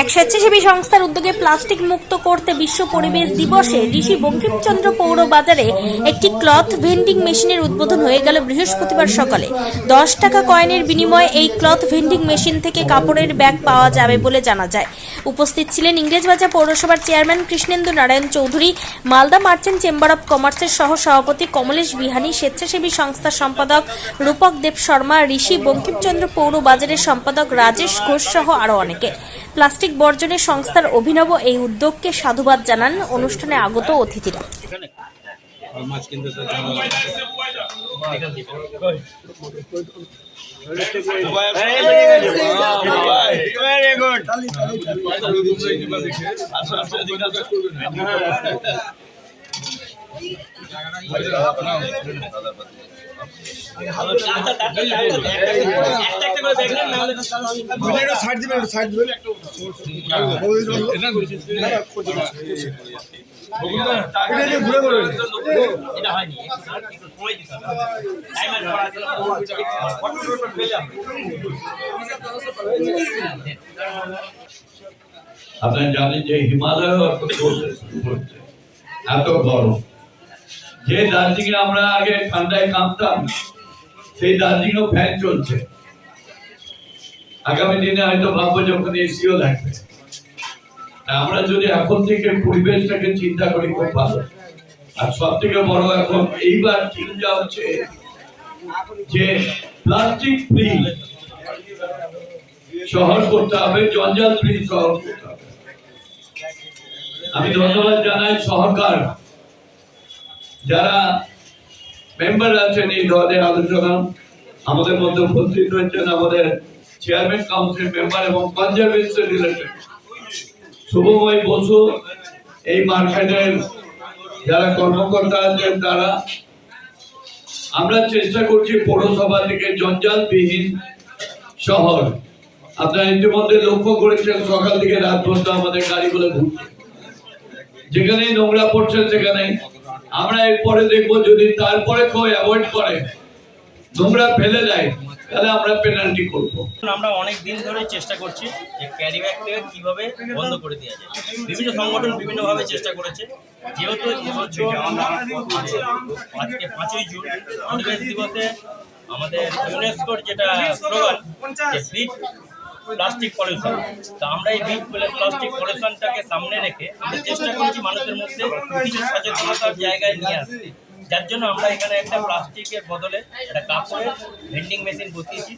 এক স্বেচ্ছাসেবী সংস্থার উদ্যোগে প্লাস্টিক মুক্ত করতে বিশ্ব পরিবেশ দিবসে ঋষি বঙ্কিমচন্দ্র পৌর বাজারে একটি ক্লথ ভেন্ডিং মেশিনের উদ্বোধন হয়ে গেল বৃহস্পতিবার সকালে। দশ টাকা কয়েনের বিনিময়ে এই ক্লথ ভেন্ডিং মেশিন থেকে কাপড়ের ব্যাগ পাওয়া যাবে বলে জানা যায়। উপস্থিত ছিলেন ইংরেজবাজার পৌরসভার chairman Krishnendu Narayan Chowdhury, Malda merchant chamber of কমার্সের সহ সভাপতি কমলেশ বিহানী, স্বেচ্ছাসেবী সংস্থার সম্পাদক রূপক দেব শর্মা, ঋষি বঙ্কিমচন্দ্র পৌর বাজারের সম্পাদক রাজেশ ঘোষ সহ আরও অনেকে। প্লাস্টিক বর্জনের সংস্থার অভিনব এই উদ্যোগকে সাধুবাদ জানান অনুষ্ঠানে আগত অতিথিরা। মাছ সাইড দিবেন সাইড দিবেন। আছে আপনারা জানেন যে হিমালয় এত গরম। যে দার্জিলিং আমরা আগে ঠান্ডায় কাঁপতাম সেই দার্জিলিংও ফ্যান চলছে। আগামী দিনে হয়তো ভাববো যখন এসিও লাগবে। আমরা যদি এখন থেকে পরিবেশটাকে চিন্তা করি, খুব ভালো। আর সব থেকে বড় এখন এইবার চিন্তা হচ্ছে যে প্লাস্টিক ফ্রি শহর করতে হবে, জঞ্জাল ফ্রি শহর করতে হবে। আমি ধন্যবাদ জানাই সহকার যারা মেম্বার আছেন এই দলের আলোচনা। আমাদের মধ্যে উপস্থিত হয়েছেন আমাদের চেয়ারম্যান কাউন্সিল মেম্বার এবং কনজারভেশন রিলেটেড শুভময় বসু, এই মার্কেটের যারা কর্মকর্তা আছেন তারা, আমরা চেষ্টা করছি পৌরসভা থেকে জঞ্জালবিহীন শহর। আপনারা ইতিমধ্যে লক্ষ্য করেছেন, সকাল থেকে রাত পর্যন্ত আমাদের গাড়িগুলো ঘুরছে। যেখানেই নোংরা পড়ছে সেখানে আমরা এরপরে দেখব যদি তারপরে কেউ অ্যাভয়েড করে, নোংরা ফেলে দেয় তাহলে আমরা পেনাল্টি করব। আমরা অনেক দিন ধরে চেষ্টা করছি যে ক্যারি ব্যাগটাকে কীভাবে বন্ধ করে দেওয়া যায়। বিভিন্ন সংগঠন বিভিন্নভাবে চেষ্টা করেছে। যেহেতু এবছর আজকে পাঁচই জুন পরিবেশ দিবসে আমাদের ইউনেস্কোর যেটা স্লোগান যে প্লাস্টিক পলিউশন তো আমরা এই বিট প্লাস্টিক পলিউশনটাকে সামনে রেখে আমরা চেষ্টা করছি মানুষের মধ্যে সচেতনতার জায়গায় নিয়ে আসতে। যার জন্য আমরা এখানে একটা প্লাস্টিকের বদলে একটা কাপড়ের ভেন্ডিং মেশিন বসিয়েছি।